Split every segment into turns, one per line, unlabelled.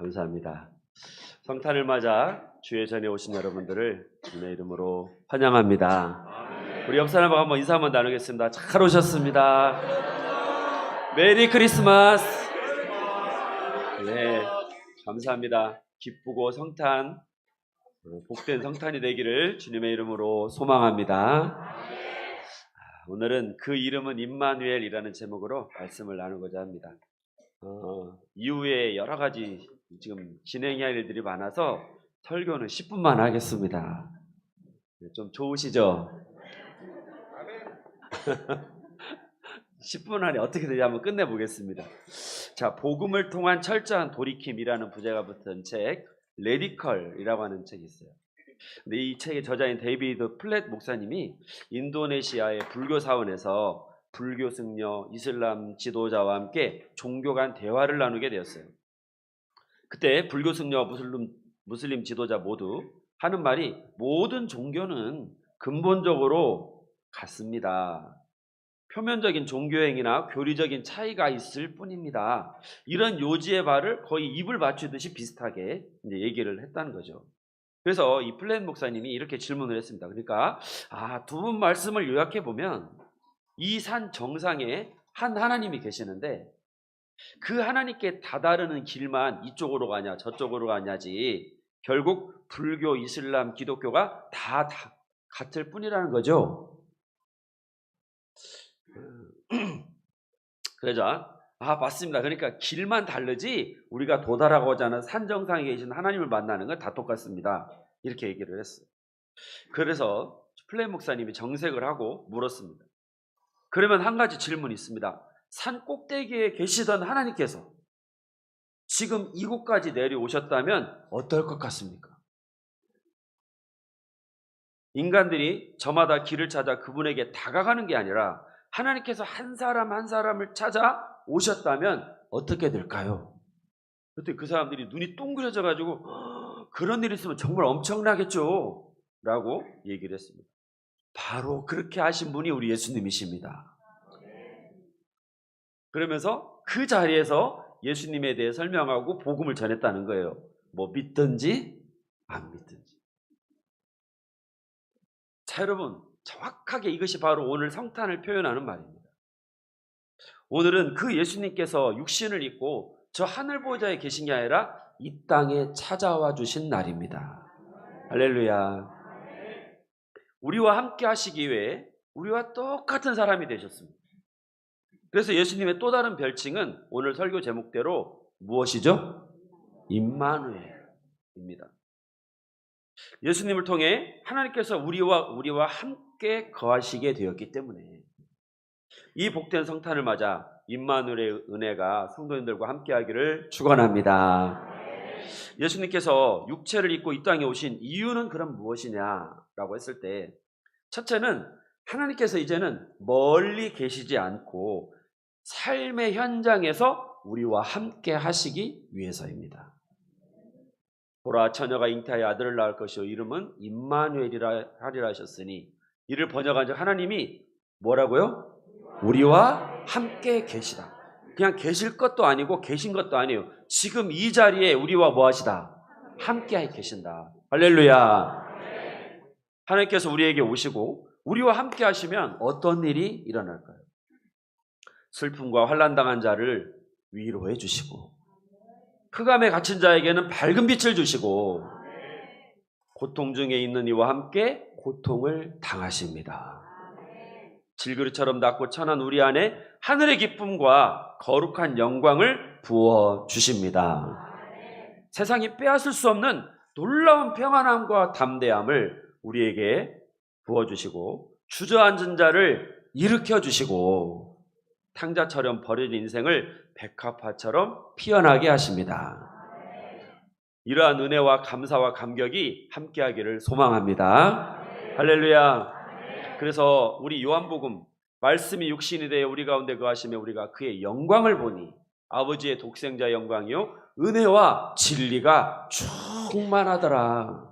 감사합니다. 성탄을 맞아 주의 전에 오신 여러분들을 주님의 이름으로 환영합니다. 우리 옆 사람하고 한번 인사 한번 나누겠습니다. 잘 오셨습니다. 메리 크리스마스. 네, 감사합니다. 기쁘고 성탄, 어, 복된 성탄이 되기를 주님의 이름으로 소망합니다. 아, 오늘은 그 이름은 임마누엘이라는 제목으로 말씀을 나누고자 합니다. 어, 이후에 여러 가지 지금 진행해야 할 일들이 많아서 설교는 10분만 하겠습니다. 네, 좀 좋으시죠? 10분 안에 어떻게 되지 한번 끝내보겠습니다. 자, 복음을 통한 철저한 돌이킴이라는 부제가 붙은 책, 레디컬이라고 하는 책이 있어요. 근데 이 책의 저자인 데이비드 플랫 목사님이 인도네시아의 불교 사원에서 불교 승려, 이슬람 지도자와 함께 종교 간 대화를 나누게 되었어요. 그때 불교 승려와 무슬림, 무슬림 지도자 모두 하는 말이 모든 종교는 근본적으로 같습니다. 표면적인 종교행위나 교리적인 차이가 있을 뿐입니다. 이런 요지의 말을 거의 입을 맞추듯이 비슷하게 얘기를 했다는 거죠. 그래서 이 플랜 목사님이 이렇게 질문을 했습니다. 그러니까 아, 두 분 말씀을 요약해 보면 이 산 정상에 한 하나님이 계시는데 그 하나님께 다다르는 길만 이쪽으로 가냐 저쪽으로 가냐지 결국 불교, 이슬람, 기독교가 다, 다 같을 뿐이라는 거죠. 그러자 아 맞습니다. 그러니까 길만 다르지 우리가 도달하고자 하는 산 정상에 계신 하나님을 만나는 건 다 똑같습니다. 이렇게 얘기를 했어요. 그래서 플레인 목사님이 정색을 하고 물었습니다. 그러면 한 가지 질문이 있습니다. 산 꼭대기에 계시던 하나님께서 지금 이곳까지 내려오셨다면 어떨 것 같습니까? 인간들이 저마다 길을 찾아 그분에게 다가가는 게 아니라 하나님께서 한 사람 한 사람을 찾아 오셨다면 어떻게 될까요? 그때 그 사람들이 눈이 동그려져 가지고 그런 일이 있으면 정말 엄청나겠죠. 라고 얘기를 했습니다. 바로 그렇게 하신 분이 우리 예수님이십니다. 그러면서 그 자리에서 예수님에 대해 설명하고 복음을 전했다는 거예요. 뭐 믿든지 안 믿든지. 자, 여러분, 정확하게 이것이 바로 오늘 성탄을 표현하는 말입니다. 오늘은 그 예수님께서 육신을 입고 저 하늘 보좌에 계신 게 아니라 이 땅에 찾아와 주신 날입니다. 할렐루야. 우리와 함께 하시기 위해 우리와 똑같은 사람이 되셨습니다. 그래서 예수님의 또 다른 별칭은 오늘 설교 제목대로 무엇이죠? 임마누엘입니다. 예수님을 통해 하나님께서 우리와 우리와 함께 거하시게 되었기 때문에 이 복된 성탄을 맞아 임마누엘의 은혜가 성도님들과 함께 하기를 축원합니다. 예수님께서 육체를 입고 이 땅에 오신 이유는 그럼 무엇이냐 라고 했을 때 첫째는 하나님께서 이제는 멀리 계시지 않고 삶의 현장에서 우리와 함께 하시기 위해서입니다. 보라 처녀가 잉태하여 아들을 낳을 것이요 이름은 임마누엘이라 하리라 하셨으니 이를 번역한 즉 하나님이 뭐라고요? 우리와 함께 계시다. 그냥 계실 것도 아니고 계신 것도 아니에요. 지금 이 자리에 우리와 뭐 하시다? 함께 계신다. 할렐루야. 하나님께서 우리에게 오시고 우리와 함께 하시면 어떤 일이 일어날까요? 슬픔과 환란 당한 자를 위로해 주시고 흑암에 갇힌 자에게는 밝은 빛을 주시고 고통 중에 있는 이와 함께 고통을 당하십니다. 질그릇처럼 낮고 천한 우리 안에 하늘의 기쁨과 거룩한 영광을 부어 주십니다. 세상이 빼앗을 수 없는 놀라운 평안함과 담대함을 우리에게 부어 주시고 주저앉은 자를 일으켜 주시고 탕자처럼 버려진 인생을 백합화처럼 피어나게 하십니다. 이러한 은혜와 감사와 감격이 함께하기를 소망합니다. 할렐루야. 그래서 우리 요한복음 말씀이 육신이 되어 우리 가운데 거하시며 우리가 그의 영광을 보니 아버지의 독생자 영광이요 은혜와 진리가 충만하더라.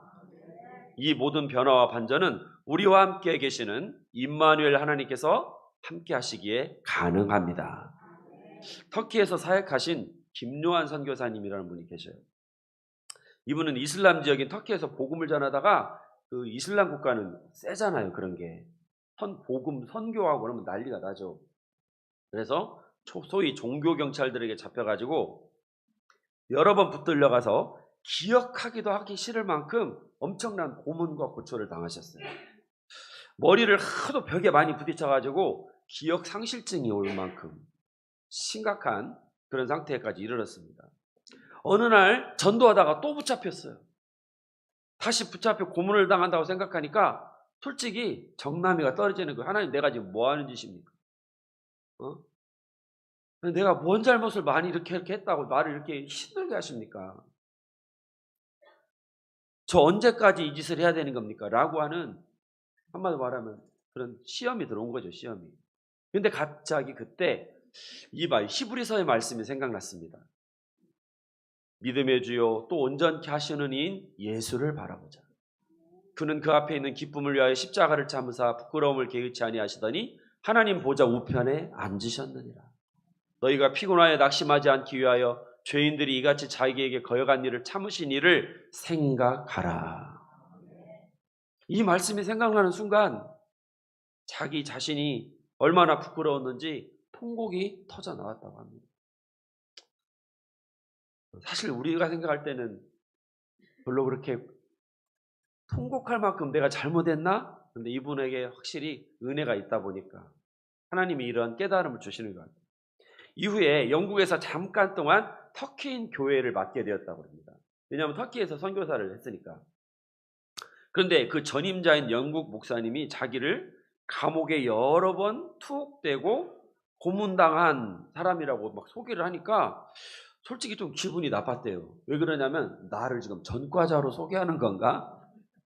이 모든 변화와 반전은 우리와 함께 계시는 임마누엘 하나님께서 함께 하시기에 가능합니다. 터키에서 사역하신 김요한 선교사님이라는 분이 계셔요. 이분은 이슬람 지역인 터키에서 복음을 전하다가 그 이슬람 국가는 세잖아요. 그런 게. 선, 복음 선교하고 그러면 난리가 나죠. 그래서 초- 소위 종교 경찰들에게 잡혀가지고 여러 번 붙들려 가서 기억하기도 하기 싫을 만큼 엄청난 고문과 고초를 당하셨어요. 머리를 하도 벽에 많이 부딪혀가지고 기억 상실증이 올 만큼 심각한 그런 상태까지 이르렀습니다. 어느 날 전도하다가 또 붙잡혔어요. 다시 붙잡혀 고문을 당한다고 생각하니까 솔직히 정남이가 떨어지는 거예요. 하나님 내가 지금 뭐 하는 짓입니까? 어? 내가 뭔 잘못을 많이 이렇게 이렇게 했다고 말을 이렇게 힘들게 하십니까? 저 언제까지 이 짓을 해야 되는 겁니까? 라고 하는 한마디로 말하면 그런 시험이 들어온 거죠, 시험이. 근데 갑자기 그때 이 말 히브리서의 말씀이 생각났습니다. 믿음의 주요 또 온전케 하시는 이인 예수를 바라보자. 그는 그 앞에 있는 기쁨을 위하여 십자가를 참으사 부끄러움을 개의치 아니하시더니 하나님 보좌 우편에 앉으셨느니라. 너희가 피곤하여 낙심하지 않기 위하여 죄인들이 이같이 자기에게 거역한 일을 참으신 일을 생각하라. 이 말씀이 생각나는 순간 자기 자신이 얼마나 부끄러웠는지 통곡이 터져 나왔다고 합니다. 사실 우리가 생각할 때는 별로 그렇게 통곡할 만큼 내가 잘못했나? 근데 이분에게 확실히 은혜가 있다 보니까 하나님이 이런 깨달음을 주시는 것 같아요. 이후에 영국에서 잠깐 동안 터키인 교회를 맡게 되었다고 합니다. 왜냐하면 터키에서 선교사를 했으니까. 그런데 그 전임자인 영국 목사님이 자기를 감옥에 여러 번 투옥되고 고문당한 사람이라고 막 소개를 하니까 솔직히 좀 기분이 나빴대요. 왜 그러냐면 나를 지금 전과자로 소개하는 건가?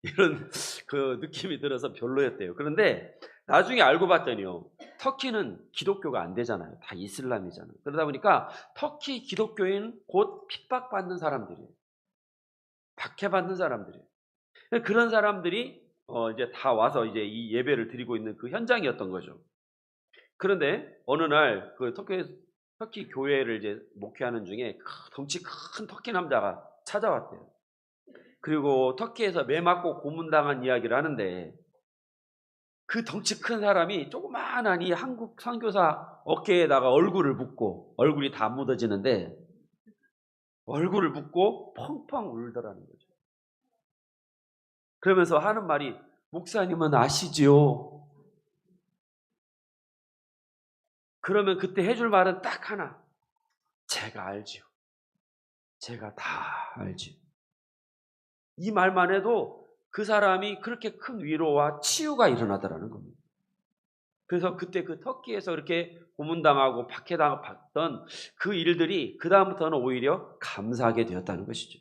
이런 그 느낌이 들어서 별로였대요. 그런데 나중에 알고 봤더니요. 터키는 기독교가 안 되잖아요. 다 이슬람이잖아요. 그러다 보니까 터키 기독교인 곧 핍박받는 사람들이에요. 박해받는 사람들이에요. 그런 사람들이 어 이제 다 와서 이제 이 예배를 드리고 있는 그 현장이었던 거죠. 그런데 어느 날 그 터키 터키 교회를 이제 목회하는 중에 크- 덩치 큰 터키 남자가 찾아왔대요. 그리고 터키에서 매 맞고 고문당한 이야기를 하는데 그 덩치 큰 사람이 조그마한 이 한국 선교사 어깨에다가 얼굴을 붓고 얼굴이 다 묻어지는데 얼굴을 붓고 펑펑 울더라는 거죠. 그러면서 하는 말이 목사님은 아시지요? 그러면 그때 해줄 말은 딱 하나. 제가 알지요. 제가 다 알지요. 이 말만 해도 그 사람이 그렇게 큰 위로와 치유가 일어나더라는 겁니다. 그래서 그때 그 터키에서 그렇게 고문당하고 박해당했던 그 일들이 그 다음부터는 오히려 감사하게 되었다는 것이죠.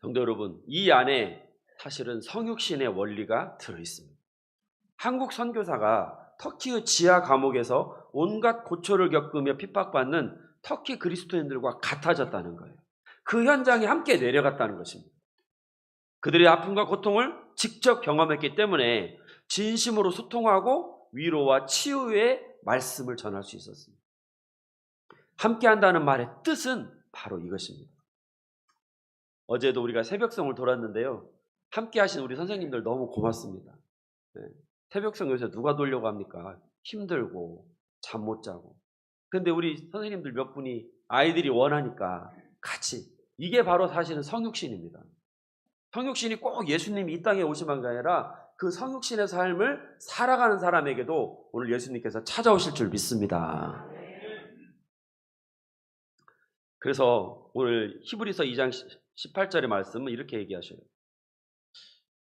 성도 여러분, 이 안에 사실은 성육신의 원리가 들어 있습니다. 한국 선교사가 터키의 지하 감옥에서 온갖 고초를 겪으며 핍박받는 터키 그리스도인들과 같아졌다는 거예요. 그 현장에 함께 내려갔다는 것입니다. 그들의 아픔과 고통을 직접 경험했기 때문에 진심으로 소통하고 위로와 치유의 말씀을 전할 수 있었습니다. 함께 한다는 말의 뜻은 바로 이것입니다. 어제도 우리가 새벽성을 돌았는데요. 함께 하신 우리 선생님들 너무 고맙습니다. 네. 새벽성 요새 누가 돌려고 합니까? 힘들고 잠 못 자고. 근데 우리 선생님들 몇 분이 아이들이 원하니까 같이 이게 바로 사실은 성육신입니다. 성육신이 꼭 예수님이 이 땅에 게 아니라 그 성육신의 삶을 살아가는 사람에게도 오늘 예수님께서 찾아오실 줄 믿습니다. 그래서 오늘 히브리서 2장 18절의 말씀은 이렇게 얘기하셔요.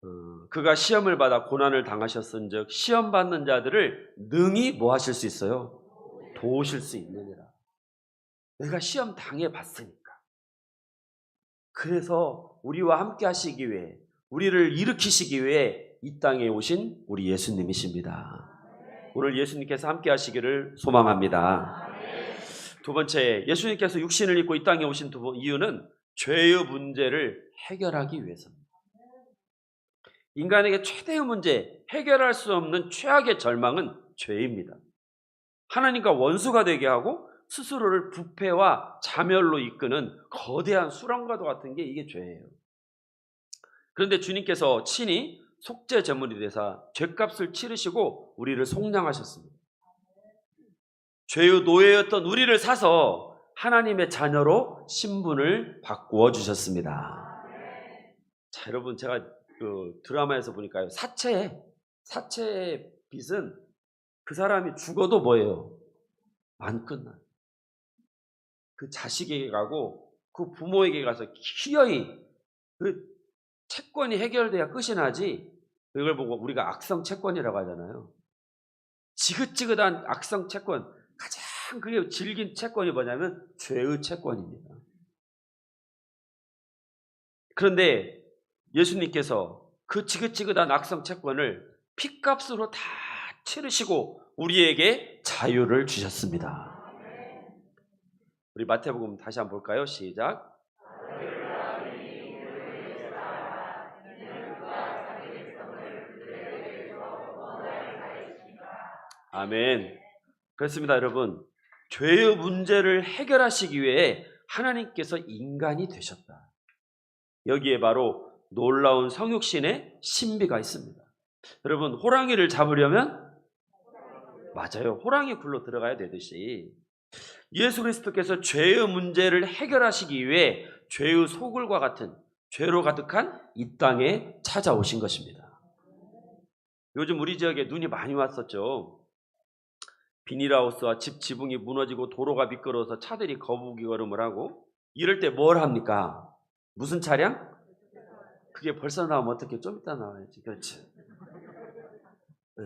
어, 그가 시험을 받아 고난을 당하셨은즉 시험 받는 자들을 능히 뭐 하실 수 있어요? 도우실 수 있느니라. 내가 시험 당해 봤으니까. 그래서 우리와 함께 하시기 위해 우리를 일으키시기 위해 이 땅에 오신 우리 예수님이십니다. 오늘 예수님께서 함께 하시기를 소망합니다. 두 번째, 예수님께서 육신을 입고 이 땅에 오신 두 번 이유는 죄의 문제를 해결하기 위해서입니다. 인간에게 최대의 문제, 해결할 수 없는 최악의 절망은 죄입니다. 하나님과 원수가 되게 하고 스스로를 부패와 자멸로 이끄는 거대한 수렁과도 같은 게 이게 죄예요. 그런데 주님께서 친히 속죄 제물이 되사 죄값을 치르시고 우리를 속량하셨습니다. 죄의 노예였던 우리를 사서 하나님의 자녀로 신분을 바꾸어 주셨습니다. 자, 여러분 제가 그 드라마에서 보니까요. 사채 사채의 빚은 그 사람이 죽어도 뭐예요? 안 끝나요. 그 자식에게 가고 그 부모에게 가서 기어이 그 채권이 해결돼야 끝이 나지. 이걸 보고 우리가 악성 채권이라고 하잖아요. 지긋지긋한 악성 채권 가장 그게 질긴 채권이 뭐냐면 죄의 채권입니다. 그런데 예수님께서 그 지긋지긋한 악성 채권을 피값으로 다 치르시고 우리에게 자유를 주셨습니다. 우리 마태복음 다시 한번 볼까요? 시작. 아멘. 그렇습니다, 여러분. 죄의 문제를 해결하시기 위해 하나님께서 인간이 되셨다. 여기에 바로 놀라운 성육신의 신비가 있습니다. 여러분, 호랑이를 잡으려면 맞아요. 호랑이 굴로 들어가야 되듯이 예수 그리스도께서 죄의 문제를 해결하시기 위해 죄의 소굴과 같은 죄로 가득한 이 땅에 찾아오신 것입니다. 요즘 우리 지역에 눈이 많이 왔었죠. 비닐하우스와 집 지붕이 무너지고 도로가 미끄러워서 차들이 거북이 걸음을 하고 이럴 때 뭘 합니까? 무슨 차량? 그게 벌써 나오면 어떻게 좀 이따 나와야지. 그렇지. 예.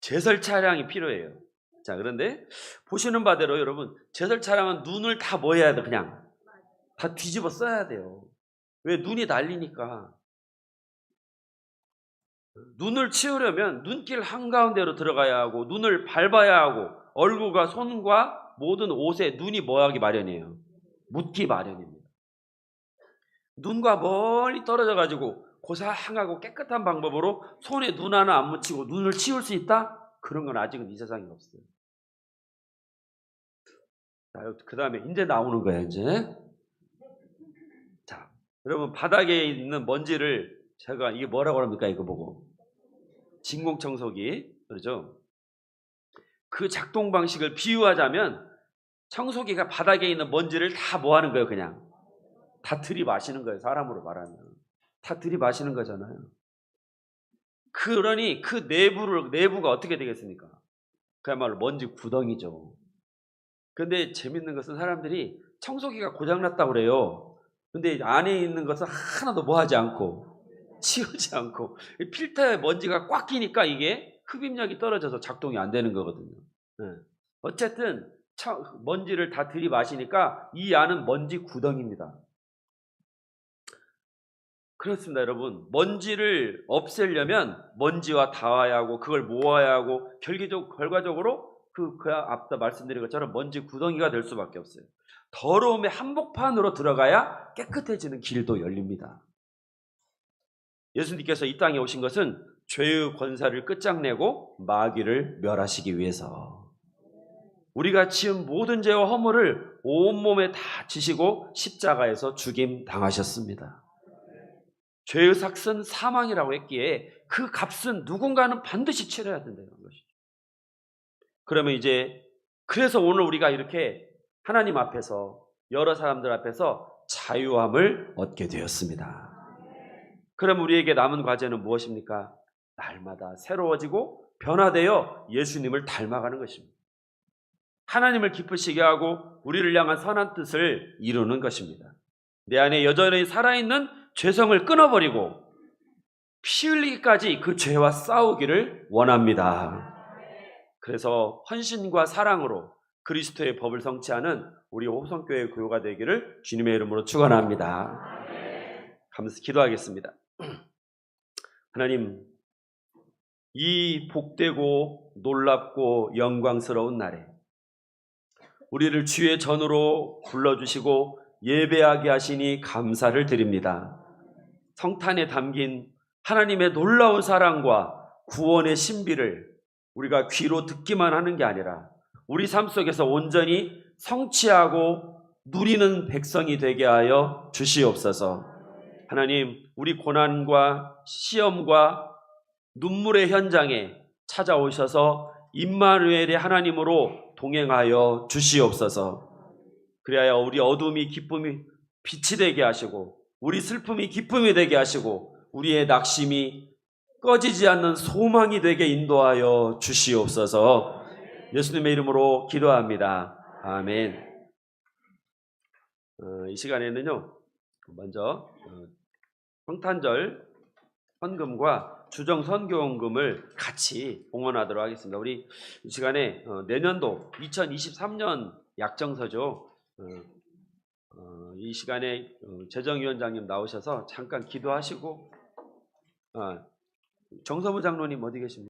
제설 차량이 필요해요. 자, 그런데 보시는 바대로 여러분, 제설 차량은 눈을 다 뭐 해야 돼, 그냥. 다 뒤집어 써야 돼요. 왜? 눈이 날리니까. 눈을 치우려면 눈길 한가운데로 들어가야 하고, 눈을 밟아야 하고, 얼굴과 손과 모든 옷에 눈이 뭐 하기 마련이에요? 묻기 마련입니다. 눈과 멀리 떨어져 가지고 고상하고 깨끗한 방법으로 손에 눈 하나 안 묻히고 눈을 치울 수 있다? 그런 건 아직은 이 세상에 없어요. 자, 그 다음에 이제 나오는 거예요, 이제. 자, 여러분 바닥에 있는 먼지를 제가 이게 뭐라고 합니까? 이거 보고. 진공청소기. 그러죠? 그 작동 방식을 비유하자면 청소기가 바닥에 있는 먼지를 다 뭐 하는 거예요, 그냥. 다 들이마시는 거예요. 사람으로 말하면. 다 들이마시는 거잖아요. 그러니 그 내부를, 내부가 어떻게 되겠습니까? 그야말로 먼지 구덩이죠. 근데 재밌는 것은 사람들이 청소기가 고장났다고 그래요. 근데 안에 있는 것은 하나도 뭐 하지 않고, 치우지 않고, 필터에 먼지가 꽉 끼니까 이게 흡입력이 떨어져서 작동이 안 되는 거거든요. 네. 어쨌든, 먼지를 다 들이마시니까 이 안은 먼지 구덩입니다. 그렇습니다, 여러분. 먼지를 없애려면 먼지와 닿아야 하고 그걸 모아야 하고 결과적으로 그, 그 앞서 말씀드린 것처럼 먼지 구덩이가 될 수밖에 없어요. 더러움의 한복판으로 들어가야 깨끗해지는 길도 열립니다. 예수님께서 이 땅에 오신 것은 죄의 권사를 끝장내고 마귀를 멸하시기 위해서 우리가 지은 모든 죄와 허물을 온몸에 다 지시고 십자가에서 죽임 당하셨습니다. 죄의 삭은 사망이라고 했기에 그 값은 누군가는 반드시 치러야 된다는 것이죠. 그러면 이제 그래서 오늘 우리가 이렇게 하나님 앞에서 여러 사람들 앞에서 자유함을 얻게 되었습니다. 그럼 우리에게 남은 과제는 무엇입니까? 날마다 새로워지고 변화되어 예수님을 닮아가는 것입니다. 하나님을 기쁘시게 하고 우리를 향한 선한 뜻을 이루는 것입니다. 내 안에 여전히 살아있는 죄성을 끊어버리고 피 흘리기까지 그 죄와 싸우기를 원합니다. 그래서 헌신과 사랑으로 그리스도의 법을 성취하는 우리 호성교회 교회가 되기를 주님의 이름으로 축원합니다. 감사 기도하겠습니다. 하나님 이 복되고 놀랍고 영광스러운 날에 우리를 주의 전으로 불러주시고 예배하게 하시니 감사를 드립니다. 성탄에 담긴 하나님의 놀라운 사랑과 구원의 신비를 우리가 귀로 듣기만 하는 게 아니라 우리 삶 속에서 온전히 성취하고 누리는 백성이 되게 하여 주시옵소서. 하나님, 우리 고난과 시험과 눈물의 현장에 찾아오셔서 임마누엘의 하나님으로 동행하여 주시옵소서. 그리하여 우리 어둠이 기쁨이 빛이 되게 하시고 우리 슬픔이 기쁨이 되게 하시고 우리의 낙심이 꺼지지 않는 소망이 되게 인도하여 주시옵소서. 예수님의 이름으로 기도합니다. 아멘. 어, 이 시간에는요. 먼저 어, 성탄절 헌금과 주정 선교원금을 같이 봉헌하도록 하겠습니다. 우리 이 시간에 어, 내년도 2023년 약정서죠. 어, 어, 이 시간에 어, 재정위원장님 나오셔서 잠깐 기도하시고 어, 정서부 장로님 어디 계십니까?